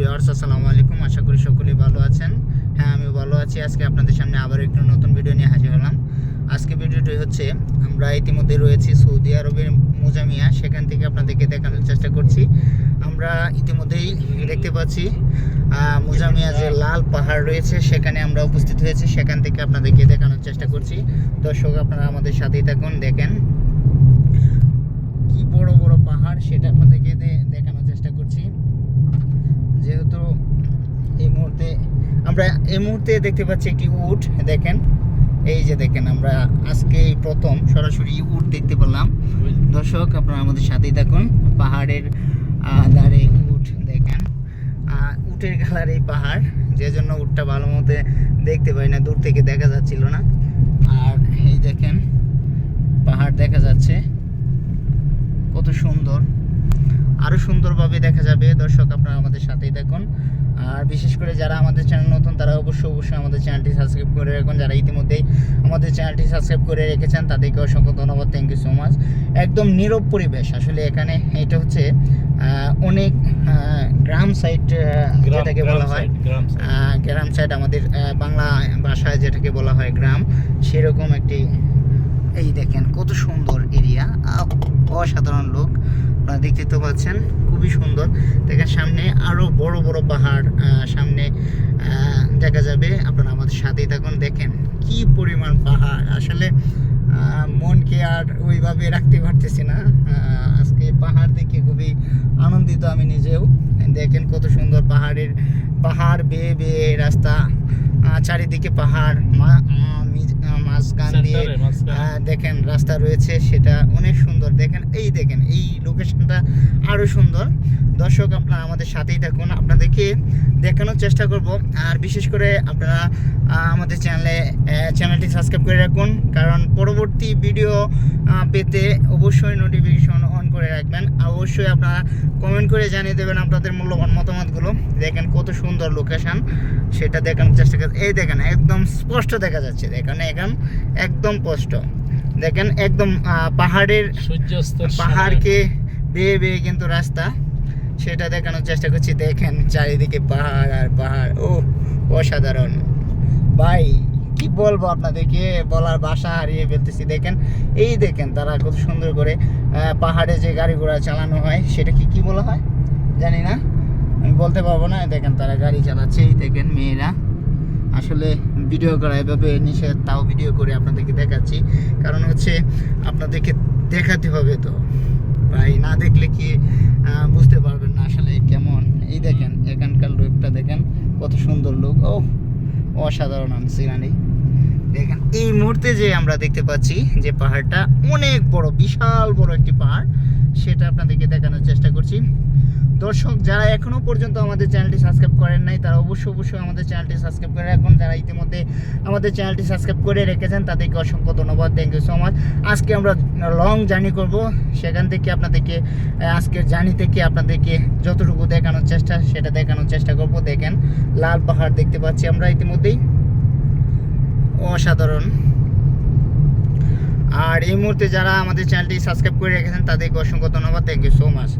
Viewers, আসসালামু আলাইকুম। আশা করি সকলেই ভালো আছেন। হ্যাঁ আমি ভালো আছি। আজকে আপনাদের সামনে আবার একটু নতুন ভিডিও নিয়ে হাজির হলাম। আজকে ভিডিওটি হচ্ছে, আমরা ইতিমধ্যে রয়েছি সৌদি আরবের মোজামিয়া। সেখান থেকে আপনাদেরকে দেখানোর চেষ্টা করছি। আমরা ইতিমধ্যেই দেখতে পাচ্ছি মোজামিয়া যে লাল পাহাড় রয়েছে, সেখানে আমরা উপস্থিত হয়েছি। সেখান থেকে আপনাদেরকে দেখানোর চেষ্টা করছি। দর্শক, আপনারা আমাদের সাথেই থাকুন, দেখেন। কি বড় বড় পাহাড়, সেটা আপনাদেরকে দে- দেখানোর চেষ্টা করছি যেহেতু এই মুহূর্তে আমরা এই মুহূর্তে দেখতে পাচ্ছি একটি উট, দেখেন। এই যে দেখেন, আমরা আজকে প্রথম সরাসরি উট দেখতে পেলাম। দর্শক, আপনারা আমাদের সাথেই থাকুন। পাহাড়ের ধারে উট, দেখেন। উটের কালার এই পাহাড়, যে জন্য উটটা ভালো মতো দেখতে পাই না, দূর থেকে দেখা যাচ্ছিল না। আর এই দেখেন, পাহাড় দেখা যাচ্ছে। কত সুন্দর। আরও সুন্দরভাবে দেখা যাবে। দর্শক, আপনারা আমাদের সাথেই দেখুন আর বিশেষ করে যারা আমাদের অবশ্যই অবশ্যই আমাদের চ্যানেলটি সাবস্ক্রাইব করে রাখুন যারা ইতিমধ্যেই আমাদের চ্যানেলটি সাবস্ক্রাইব করে রেখেছেন তাদেরকে অসংখ্য ধন্যবাদ। থ্যাংক ইউ সো মাচ একদম নীরব পরিবেশ। আসলে এখানে এটা হচ্ছে অনেক গ্রাম সাইড যেটাকে বলা হয় গ্রাম সাইড আমাদের বাংলা ভাষায় যেটাকে বলা হয় গ্রাম সেরকম একটি এই দেখেন কত সুন্দর এরিয়া অসাধারণ লোক। আপনারা দেখতে তো পাচ্ছেন খুবই সুন্দর। দেখেন সামনে আরও বড় বড় পাহাড় সামনে আহ, দেখা যাবে আপনারা আমাদের সাথেই থাকুন দেখেন কি পরিমাণ পাহাড়। আসলে মনকে আর ওইভাবে রাখতে পারতেছি না। আজকে পাহাড় দেখে খুবই আনন্দিত আমি নিজেও। দেখেন কত সুন্দর পাহাড়ের পাহাড় বেয়ে বেয়ে রাস্তা চারিদিকে পাহাড় মাঝখান দিয়ে দেখেন রাস্তা রয়েছে সেটা অনেক সুন্দর। দেখেন এই দেখেন এই লোকেশনটা আরও সুন্দর। দর্শক আপনারা আমাদের সাথেই থাকুন আপনাদেরকে দেখানোর চেষ্টা করব। আর বিশেষ করে আপনারা আমাদের চ্যানেলে চ্যানেলটি সাবস্ক্রাইব করে রাখুন কারণ পরবর্তী ভিডিও পেতে অবশ্যই নোটিফিকেশন অন করে রাখবেন। অবশ্যই আপনারা কমেন্ট করে জানিয়ে দেবেন আপনাদের মূল্যবান মতামতগুলো। দেখেন কত সুন্দর লোকেশান সেটা দেখানোর চেষ্টা কর এই দেখেন একদম স্পষ্ট দেখা যাচ্ছে। দেখেন এখন একদম স্পষ্ট। দেখেন একদম পাহাড়ের সূর্যাস্ত পাহাড়কে বেয়ে বেয়ে কিন্তু রাস্তা। সেটা দেখানোর চেষ্টা করছি। দেখেন চারিদিকে পাহাড় আর পাহাড়। ও, অসাধারণ। ভাই, কি বলব আপনাদেরকে? বলার বাসা হারিয়ে ফেলতেছি। দেখেন, এই দেখেন তারা কত সুন্দর করে পাহাড়ে যে গাড়ি ঘোড়া চালানো হয় সেটা কি কি বলা হয়? জানি না। আমি বলতে পারব না। দেখেন তারা গাড়ি চালাচ্ছে, এই দেখেন মেয়েরা। আসলে ভিডিও করা এভাবে নিষেধ, তাও ভিডিও করে আপনাদেরকে দেখাচ্ছি। কারণ হচ্ছে আপনাদেরকে দেখাতে হবে তো। ভাই, না দেখলে কি বুঝতে পারবেন না আসলে কেমন। এই দেখেন, এখানকার লোকটা দেখেন, কত সুন্দর লোক ও, অসাধারণ সিনারি দেখেন, এই মুহূর্তে যে আমরা দেখতে পাচ্ছি যে পাহাড়টা অনেক বড়, বিশাল বড় একটি পাহাড়, সেটা আপনাদেরকে দেখানোর চেষ্টা করছি। দর্শক, যারা এখনও পর্যন্ত আমাদের চ্যানেলটি সাবস্ক্রাইব করেন নাই, তারা অবশ্যই অবশ্যই আমাদের চ্যানেলটি সাবস্ক্রাইব করে রাখুন। যারা ইতিমধ্যে আমাদের চ্যানেলটি সাবস্ক্রাইব করে রেখেছেন, তাদেরকে অসংখ্য ধন্যবাদ। থ্যাংক ইউ সো মাচ আজকে আমরা লং জার্নি করব। সেখান থেকে আপনাদেরকে আজকের জার্নি থেকে আপনাদেরকে যতটুকু দেখানোর চেষ্টা, সেটা দেখানোর চেষ্টা করব। দেখেন, লাল পাহাড় দেখতে পাচ্ছি আমরা ইতিমধ্যেই। অসাধারণ। আর এই মুহূর্তে যারা আমাদের চ্যানেলটি সাবস্ক্রাইব করে রেখেছেন, তাদেরকে অসংখ্য ধন্যবাদ। Thank you so much